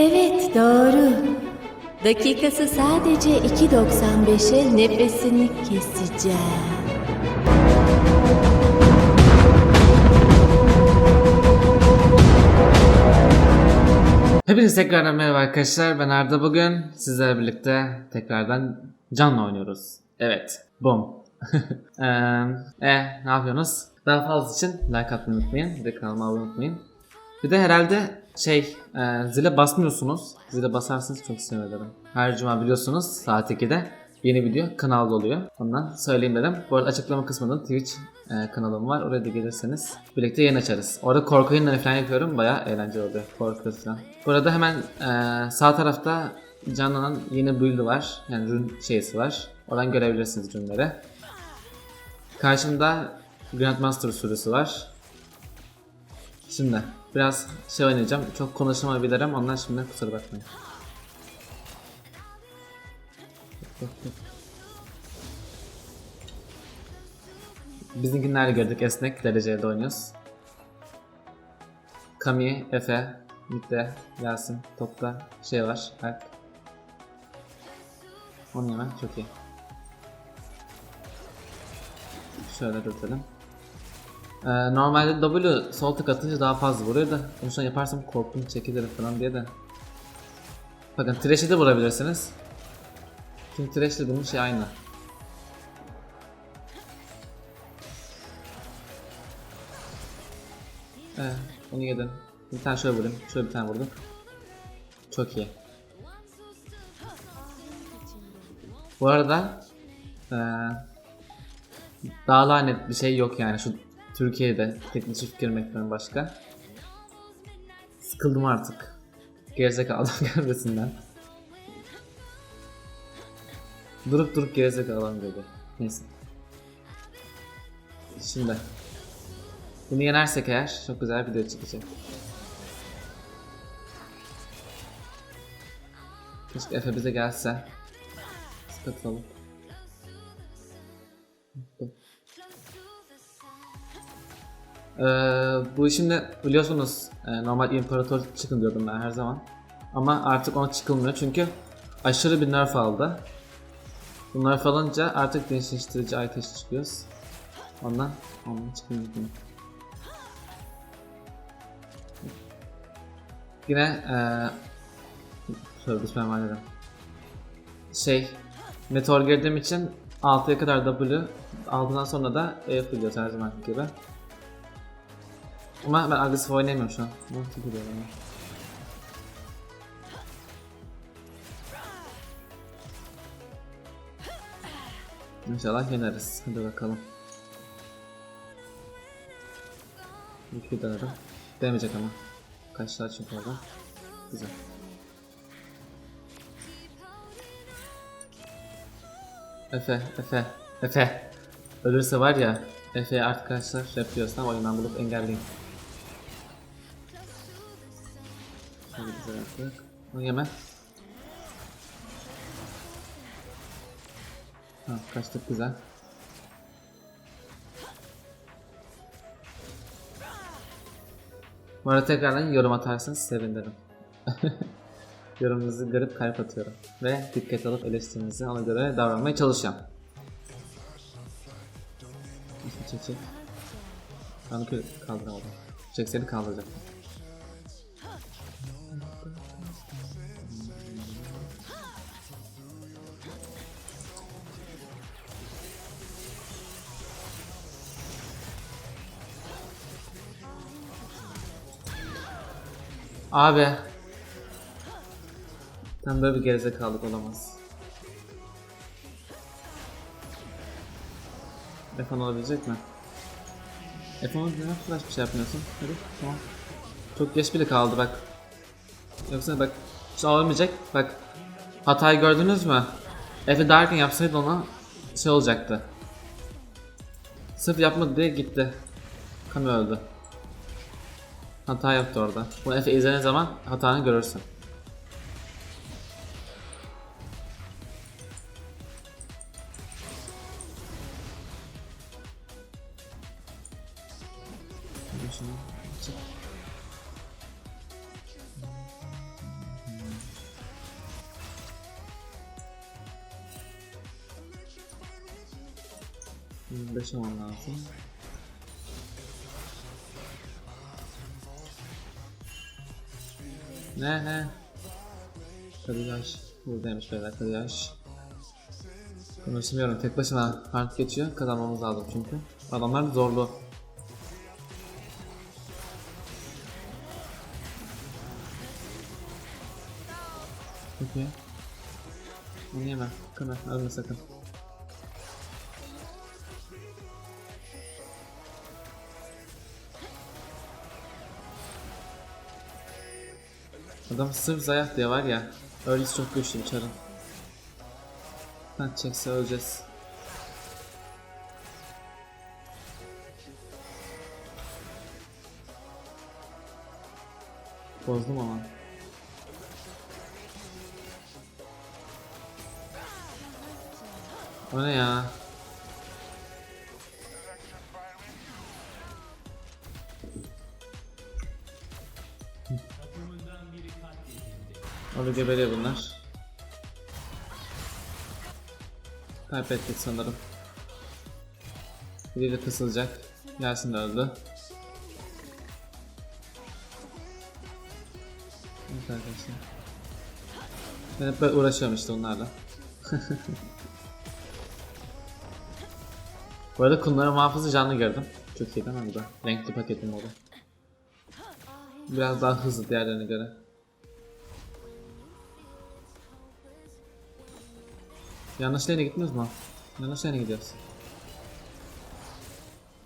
Evet doğru. Dakikası sadece 2.95'e nefesini keseceğim. Hepinize tekrardan merhaba arkadaşlar. Ben Arda bugün sizlerle birlikte tekrardan canla oynuyoruz. Evet. Boom. Eee e, ne yapıyorsunuz? Daha fazla için like atmayı unutmayın. Bir de kanalıma abone unutmayın. Bir de herhalde şey e, zile basmıyorsunuz. Zile basarsanız çok sevinirim. Her cuma biliyorsunuz saat 2'de yeni video kanalda oluyor. Ondan söyleyeyim dedim. Bu arada açıklama kısmında Twitch e, kanalım var. Oraya da gelirseniz birlikte yayın açarız. Orada korku oyunları falan yapıyorum. Bayağı eğlenceli oluyor. Korku falan. Bu arada hemen e, sağ tarafta canlanan yeni build var. Yani rune şeysi var. Oradan görebilirsiniz rune'leri. Karşımda Grandmaster sürüsü var. Şimdi biraz şey oynayacağım. Çok konuşamayabilirim. Ondan şimdi kusura bakmayın. Bizimkileri gördük esnek derecede oynuyoruz. Kami, Efe, Mitte, Yasin, topta şey var, Alp. Onu hemen çok iyi. Şöyle dürtelim. Ee, normalde W sol tık atınca daha fazla vuruyor da onu şu yaparsam korktum çekilirim falan diye de. Bakın Thresh'i de vurabilirsiniz. Çünkü Thresh dediğimiz şey aynı. Evet, onu yedin. Bir tane şöyle vurayım, şöyle bir tane vurdum. Çok iyi. Bu arada eee daha lanet bir şey yok yani şu Türkiye'de teknik çift girmekten başka. Sıkıldım artık. Gerizekalı gelmesinden. Durup durup gerizekalı adam dedi. Neyse. Şimdi. Bunu yenersek eğer çok güzel bir video çıkacak. Keşke Efe bize gelse. Sıkıntı Ee, bu şimdi biliyorsunuz e, normal imparator çıkın diyordum ben her zaman. Ama artık ona çıkılmıyor çünkü aşırı bir nerf aldı. Bu nerf alınca artık gençleştirici ateş çıkıyoruz. Ondan ondan çıkmıyor. yine. Eee şöyle bismillahirrahmanirrahim. Şey meteor girdiğim için 6'ya kadar W 6'dan sonra da E biliyoruz her zaman gibi. Ama ben agresif oynayamıyorum şu an. Çok iyi oynuyorum. İnşallah yeneriz. Hadi bakalım. Bir denerim. Demeyecek ama. Kaçlar çünkü orada. Güzel. Efe, Efe, Efe. Ölürse var ya, Efe'ye arkadaşlar yapıyorsam oyundan bulup engelleyin. Şöyle güzel yaptık. Onu yeme. Ha, kaçtık güzel. Arada tekrardan yorum atarsanız sevinirim. Yorumunuzu görüp kalp atıyorum. Ve dikkat alıp eleştirinizi ona göre davranmaya çalışacağım. Çek çek bir kaldıramadım. Çek seni Abi. Tam böyle bir gerizekalık olamaz. F10 olabilecek mi? F10'u neden flash bir şey yapmıyorsun? Hadi tamam. Çok geç bile kaldı bak. Yoksa bak hiç olmayacak. Bak hatayı gördünüz mü? F'i derken yapsaydı ona şey olacaktı. Sırf yapmadı diye gitti. Kami öldü. Hata yaptı orada. Bunu Efe izlediğin zaman hatanı görürsün. Beş olman lazım. Ne ne? Kadıyaş. Buradaymış beyler Kadıyaş. Konuşmuyorum tek başıma hard geçiyor. Kazanmamız lazım çünkü. Adamlar zorlu. Peki. Yeme. Kana ölme sakın. Adam sırf zayıf diye var ya. Öylesi çok güçlü bir çarın. Kaç çekse öleceğiz. Bozdum ama. O ne ya? Onu geberiyor bunlar. Kaybettik sanırım. Biri de kısılacak. Yasin de öldü. Evet arkadaşlar. Ben hep böyle uğraşıyorum işte onlarla. Bu arada Kunlara muhafızı canlı gördüm. Çok iyi değil mi bu da? Renkli paketim oldu. Biraz daha hızlı diğerlerine göre. Yanlış lane'e gitmiyoruz mu? Yanlış lane'e gidiyoruz.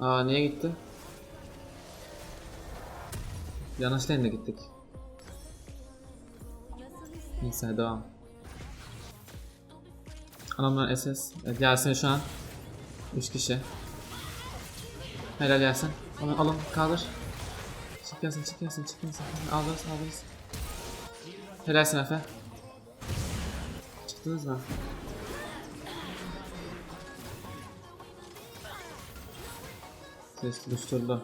Aa niye gitti? Yanlış lane'e gittik. Neyse devam. Adamlar SS. Evet, Yasin şu an 3 kişi. Helal Yasin. Alın alın kaldır. Çık Yasin çık Yasin çık Yasin. Alırız alırız. Helalsin Efe. Çıktınız mı? Ses düştürdü.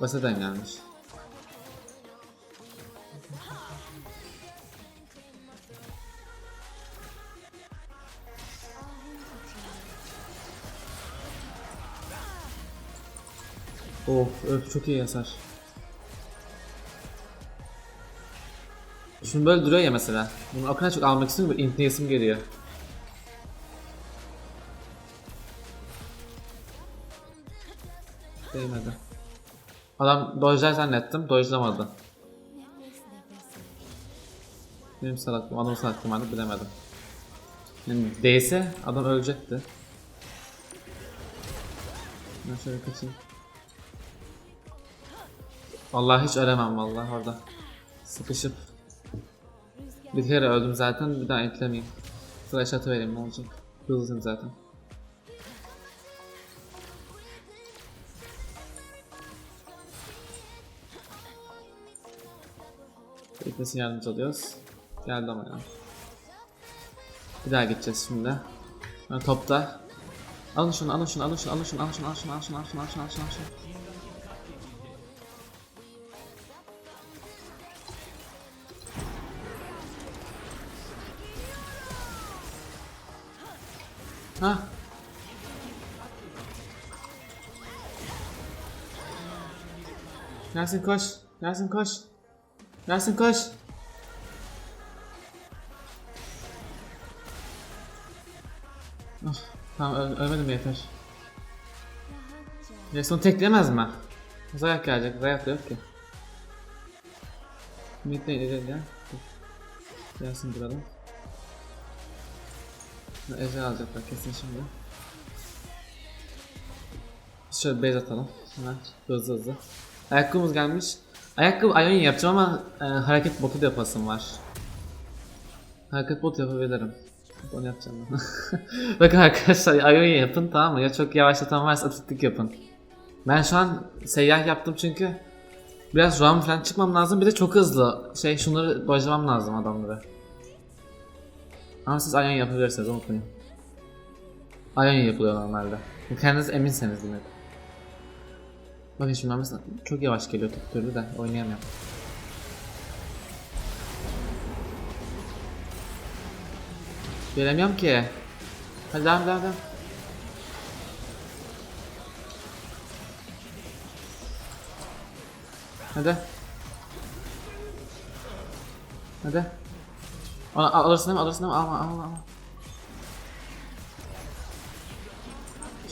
Baseden gelmiş. Of öf çok iyi hasar. Şunu böyle duruyor ya mesela. Bunu o kadar çok almak istiyorum böyle intleyesim geliyor. Adam dojlar zannettim, dojlamadı. Benim salaklığım, adam salaklığım vardı bilemedim. Yani değse adam ölecekti. Ben şöyle kaçayım. Vallahi hiç ölemem vallahi orada. Sıkışıp. Bir kere öldüm zaten bir daha eklemeyeyim. Flash atıvereyim ne olacak. Hızlıyım zaten. Beklesin yardımcı oluyoruz. Geldi ama ya. Bir daha gideceğiz şimdi. Ha, topta. Alın şunu, alın şunu, alın şunu, alın şunu, alın şunu, alın şunu, alın şunu, alın şunu, alın şunu, alın şunu, alın şunu. Ha. Yasin koş. Yasin koş. Yasin koş. Oh, tamam öl ölmedim yeter. Jason tekleyemez mi? Zayak gelecek. Zayak da yok ki. Mid'de ileri ya. Yasin duralım. Ejder alacaklar kesin şimdi. Şöyle base atalım. Hemen hızlı hızlı. Ayakkabımız gelmiş. Ayakkabı Ionia yapacağım ama e, hareket botu da yapasım var. Hareket bot yapabilirim. Onu yapacağım ben. Bakın arkadaşlar Ionia yapın tamam mı? Ya çok yavaşlatan varsa atıklık yapın. Ben şu an seyyah yaptım çünkü biraz roam falan çıkmam lazım. Bir de çok hızlı şey şunları dojlamam lazım adamları. Ama siz Ionia yapabilirsiniz unutmayın. Ionia yapılıyor normalde. Kendiniz eminseniz yine de. Bakın şimdi mesela çok yavaş geliyor tek türlü de oynayamıyorum. Gelemiyorum ki. Hadi devam devam devam. Hadi. Hadi. Ona alırsın değil mi? Alırsın değil mi? Alma alma alma.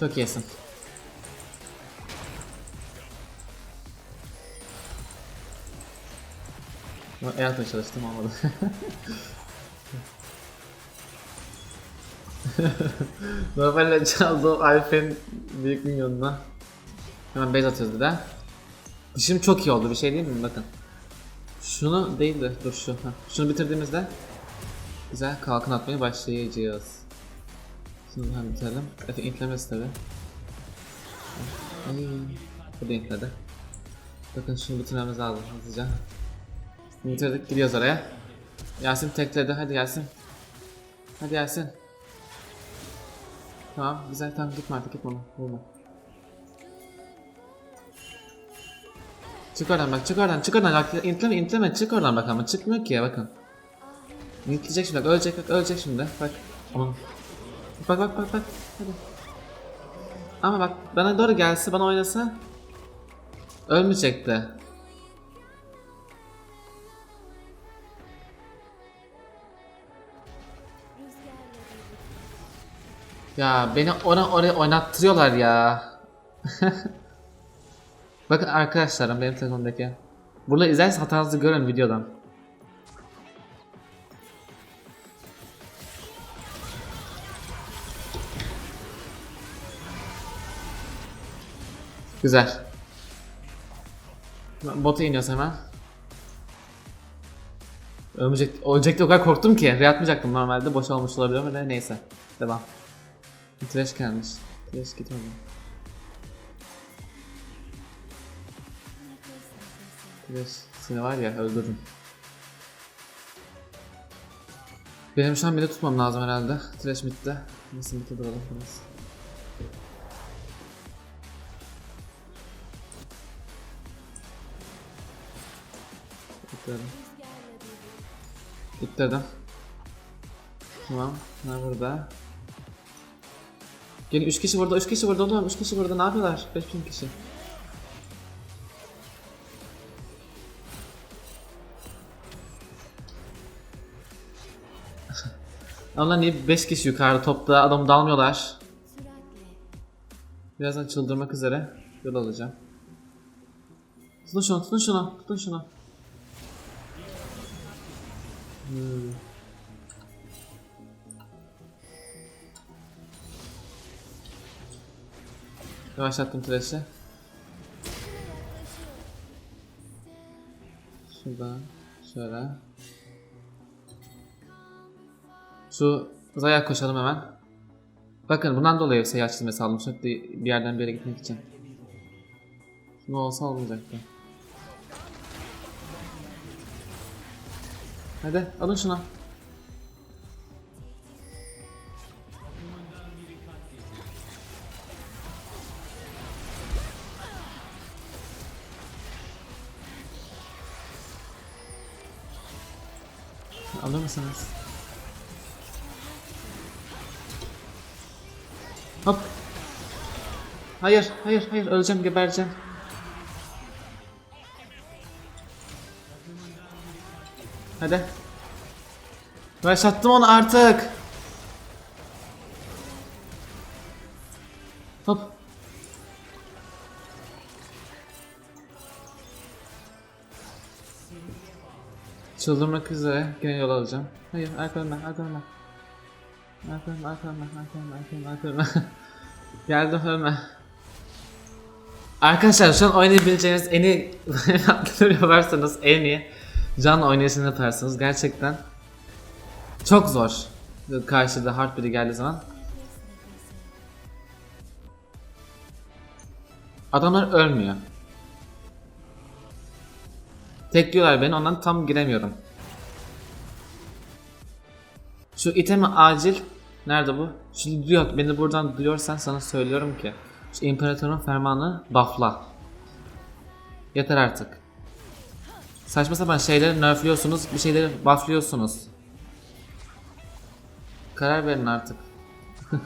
Çok iyisin. El atmaya çalıştım olmadı. Normalde çaldı Alf'in büyük minyonuna. Hemen base atıyoruz bir de. Dişim çok iyi oldu bir şey değil mi? Bakın. Şunu değil de dur şu. Şunu bitirdiğimizde güzel kalkın atmaya başlayacağız. Şimdi hem bitirelim. Efe intlemesi tabi. Bu da intledi. Bakın şunu bitirmemiz lazım hızlıca. Bitirdik gidiyoruz oraya. Yasin tekledi hadi Yasin. Hadi Yasin. Tamam güzel tamam gitme artık gitme onu vurma. Çık oradan bak çık oradan çık oradan bak intleme intleme çık oradan bak ama çıkmıyor ki ya bakın. İntleyecek şimdi bak ölecek bak ölecek şimdi bak. Aman. Bak bak bak bak hadi. Ama bak bana doğru gelse bana oynasa ölmeyecekti. Ya beni ona oraya oynattırıyorlar ya. Bakın arkadaşlarım benim telefonumdaki. Burada izlerseniz hatanızı görün videodan. Güzel. Bota iniyoruz hemen. Ölmeyecek, ölecekti o kadar korktum ki. Reatmayacaktım normalde. Boş olmuş olabilir ama neyse. Devam. Trash gelmiş. Trash git oradan. Trash seni var ya öldürürüm. Benim şu an bile tutmam lazım herhalde. Trash bitti. Nasıl bitti duralım biraz. Bitirdim. Bitirdim. Tamam. Ne burada? Gelin 3 kişi burada, 3 kişi burada oğlum, 3 kişi burada ne yapıyorlar? 5000 kişi. Onlar niye 5 kişi yukarıda topta adam dalmıyorlar. Birazdan çıldırmak üzere yol alacağım. Tutun şunu, tutun şunu, tutun şunu. Hmm. Yavaşlattım trash'i. Şuradan şöyle. Şu Zaya koşalım hemen. Bakın bundan dolayı seyahat çizmesi aldım. Sürekli bir yerden bir yere gitmek için. Ne olsa olmayacaktı. Hadi alın şunu. Mısınız? Hop. Hayır, hayır, hayır. Öleceğim, gebereceğim. Hadi. Başlattım onu artık. Hop. Çıldırmak üzere gene yol alacağım. Hayır arkamda arkamda. Arkamda arkamda arkamda arkamda arkamda. Geldim ölme. Arkadaşlar şu an oynayabileceğiniz en iyi atları yaparsanız en iyi can oynayışını yaparsınız gerçekten. Çok zor. Karşıda hard biri geldiği zaman. Adamlar ölmüyor. Tekliyorlar beni ondan tam giremiyorum. Şu itemi acil. Nerede bu? Şu duyuyor. Beni buradan duyuyorsan sana söylüyorum ki. Şu imparatorun fermanı buffla. Yeter artık. Saçma sapan şeyleri nerfliyorsunuz, bir şeyleri buffluyorsunuz. Karar verin artık.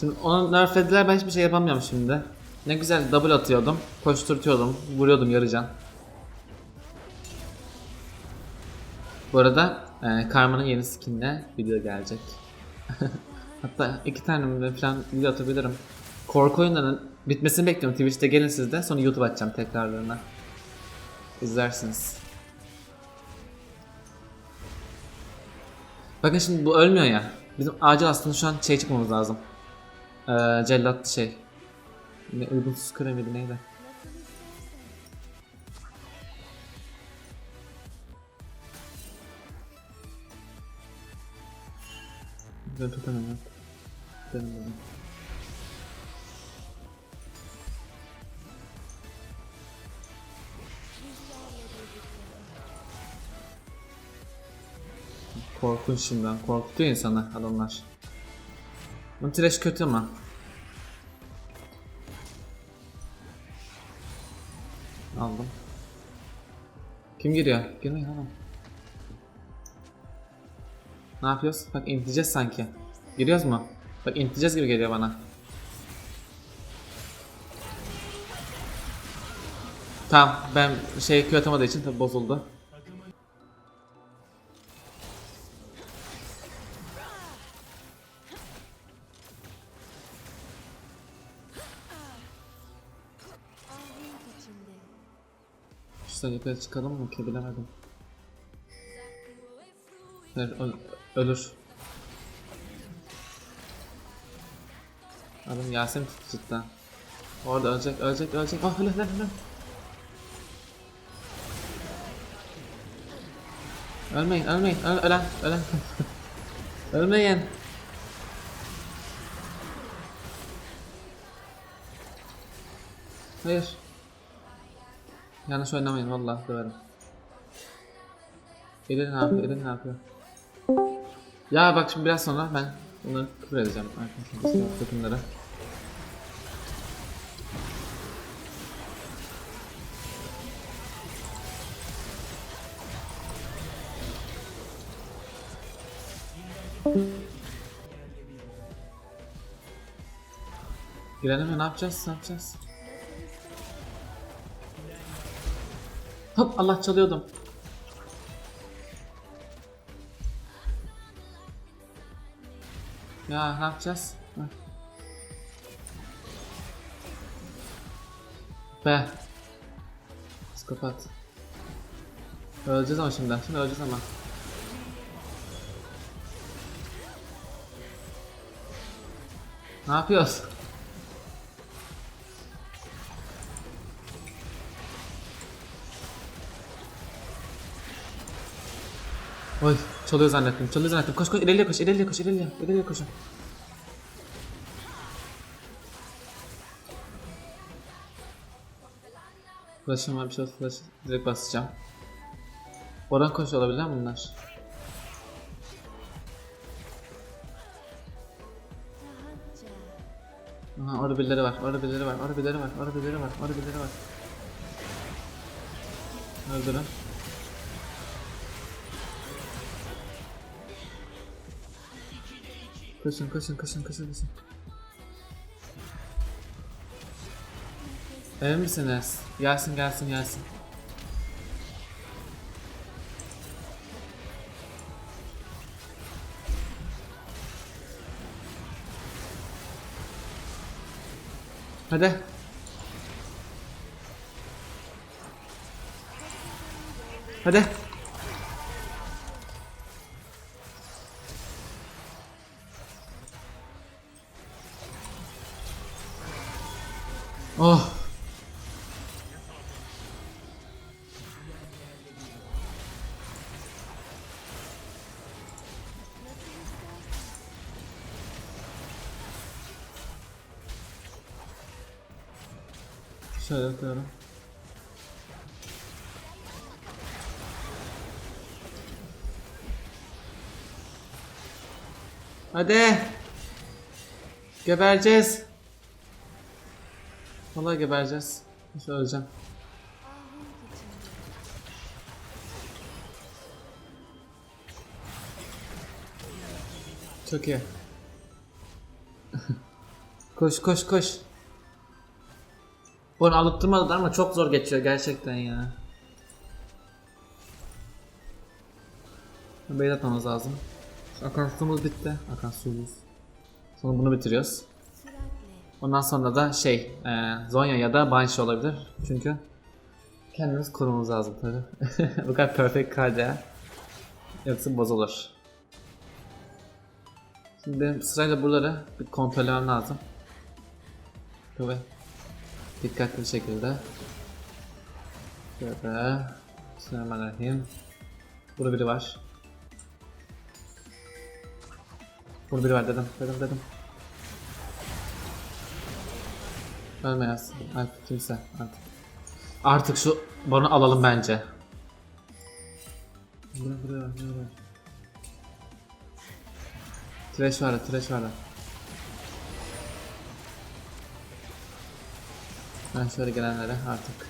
şimdi onu nerflediler ben hiçbir şey yapamıyorum şimdi. Ne güzel double atıyordum. Koşturtuyordum. Vuruyordum yarı can. Bu arada e, Karma'nın yeni skinle video gelecek. Hatta iki tane mi falan video atabilirim. Korku oyunlarının bitmesini bekliyorum Twitch'te gelin siz de sonra YouTube açacağım tekrarlarına. İzlersiniz. Bakın şimdi bu ölmüyor ya. Bizim acil aslında şu an şey çıkmamız lazım. Ee, cellat şey. Ne krem miydi neydi? Ben tutamıyorum. Benim benim. Korkunç şimdiden. Korkutuyor insanı adamlar. Bu trash kötü ama. Kim giriyor? Girmeyin oğlum. Ne yapıyoruz? Bak intleyeceğiz sanki. Giriyoruz mu? Bak intleyeceğiz gibi geliyor bana. Tamam ben şey Q atamadığı için tabi bozuldu. Yukarı çıkalım mı ki bilemedim. Öl- ölür. Adam Yasin tuttu cidden. Orada ölecek, ölecek, ölecek. Ah öyle, öyle, öyle. Ölmeyin, ölmeyin, öl ölen, ölen. Ölmeyin. Hayır. Yanlış oynamayın vallahi döverim. Elin ne yapıyor? Elin ne yapıyor? Ya bak şimdi biraz sonra ben bunu küfür edeceğim arkadaşlar takımlara. Girelim? Ne yapacağız? Ne yapacağız? Hop Allah çalıyordum. Ya ne yapacağız? Heh. Be. Psikopat. Öleceğiz ama şimdi. Şimdi öleceğiz ama. Ne yapıyoruz? Oy çalıyor zannettim. Çalıyor zannettim. Koş koş ileriye koş ileriye koş ileriye. İleriye koşun. Flash'ım var bir şey flash direkt basacağım. Oradan koş olabilir mi bunlar? Aha orada birileri var. Orada birileri var. Orada birileri var. Orada birileri var. Orada birileri var. Öldürün. Koşun koşun koşun koşun koşun. Emin misiniz? Gelsin gelsin gelsin. Hadi. Hadi. Şöyle yapıyorum. Hadi. Gebereceğiz. Vallahi gebereceğiz. Nasıl öleceğim? Çok iyi. koş koş koş. Onu alıttırmadılar ama çok zor geçiyor gerçekten ya. Beyler atmamız lazım. Akan suyumuz bitti. Akan suyumuz. Sonra bunu bitiriyoruz. Ondan sonra da şey, e, Zonya ya da Banshee olabilir. Çünkü kendimiz korumamız lazım tabi. Bu kadar perfect ya. Yoksa bozulur. Şimdi sırayla buraları bir kontrollemem lazım. Tabi. Dikkatli bir şekilde. Şöyle. Bismillahirrahmanirrahim. Burada biri var. Burada biri var dedim, dedim, dedim. Ölmeyez. Artık kimse. Artık. Artık şu bunu alalım bence. Buraya buraya buraya. Trash var trash var. Ben şöyle gelenlere artık.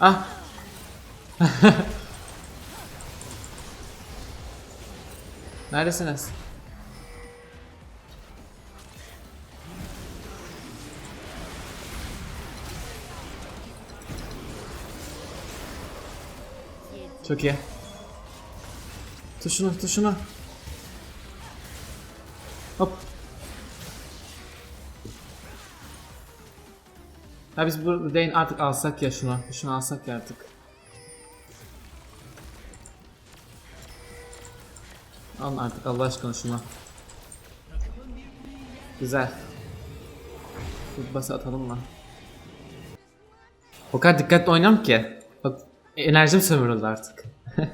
Ah! Neredesiniz? Çok iyi. Tut şunu, Ya biz bu Dane artık alsak ya şunu. Şunu alsak ya artık. Alın artık Allah aşkına şunu. Güzel. Bir atalım mı? O kadar dikkatli oynuyorum ki. Bak enerjim sömürüldü artık.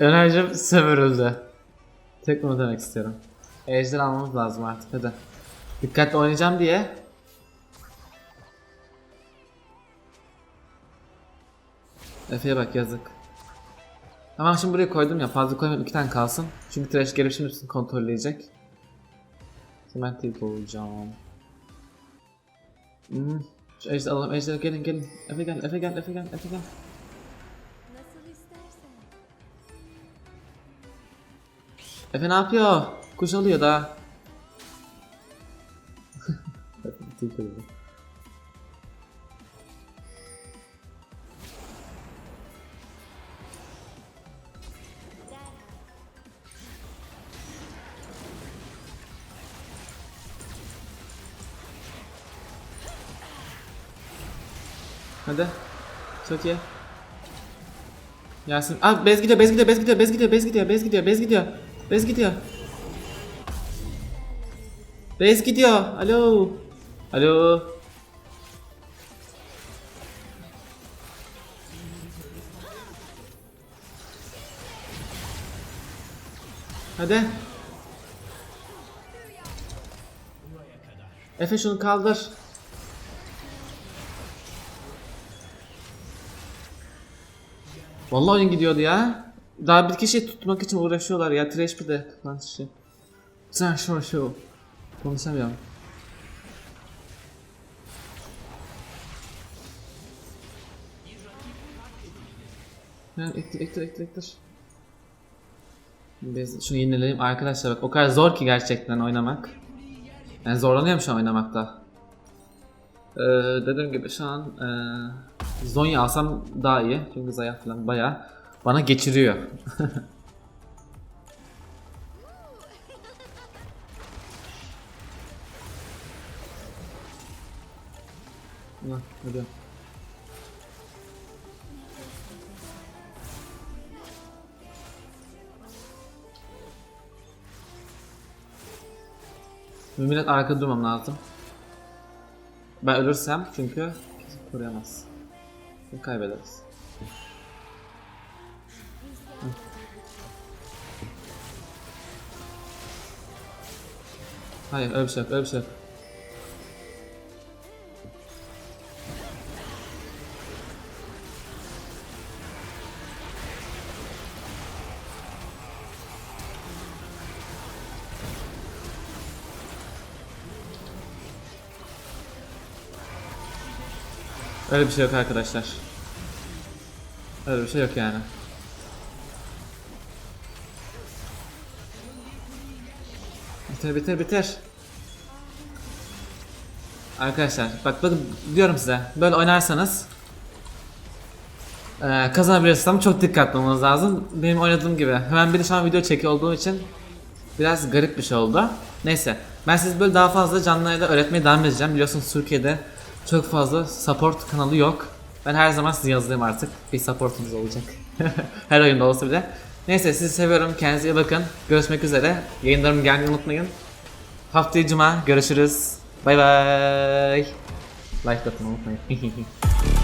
enerjim sömürüldü. Tek bunu demek istiyorum. Ejder almamız lazım artık hadi. Dikkatli oynayacağım diye. Efe'ye bak yazık. Tamam şimdi buraya koydum ya fazla koymayayım iki tane kalsın. Çünkü trash gelip şimdi hepsini kontrolleyecek. Hemen tip olacağım. Hmm. Şu ejder alalım ejder gelin gelin. Efe gel Efe gel Efe gel Efe gel. Efe ne yapıyor? Kuş alıyor da. Hadi. Çok iyi. Yasin. Aa bez gidiyor, bez gidiyor, bez gidiyor, bez gidiyor, bez gidiyor, bez gidiyor, bez gidiyor. Bez gidiyor. Bez gidiyor. Alo. Alo. Hadi. Efe şunu kaldır. Vallahi oyun gidiyordu ya. Daha bir kişi tutmak için uğraşıyorlar ya. Trash bir de lan şey. Sen şu şu. Konuşamıyorum. Ha, ektir ektir ektir ektir. Biz şunu yenileyelim arkadaşlar bak o kadar zor ki gerçekten oynamak. Yani zorlanıyorum şu an oynamakta. Ee, dediğim gibi şu an ee, Zonya alsam daha iyi çünkü zayıf falan baya bana geçiriyor. Ulan. Millet arkada durmam lazım. Ben ölürsem çünkü koruyamaz. Ve kaybederiz. Hayır öyle bir şey şey. Öyle bir şey yok arkadaşlar. Öyle bir şey yok yani. Bitir bitir bitir. Arkadaşlar bak bakın diyorum size böyle oynarsanız eee kazanabilirsiniz ama çok dikkatli olmanız lazım. Benim oynadığım gibi hemen bir de şu an video çekiyor olduğum için biraz garip bir şey oldu. Neyse ben siz böyle daha fazla canlıya da öğretmeye devam edeceğim. Biliyorsunuz Türkiye'de çok fazla support kanalı yok. Ben her zaman sizi yazayım artık. Bir supportunuz olacak. her oyunda olsa bile. Neyse sizi seviyorum. Kendinize iyi bakın. Görüşmek üzere. Yayınlarımı gelmeyi unutmayın. Haftaya cuma görüşürüz. Bay bay. Like atmayı unutmayın.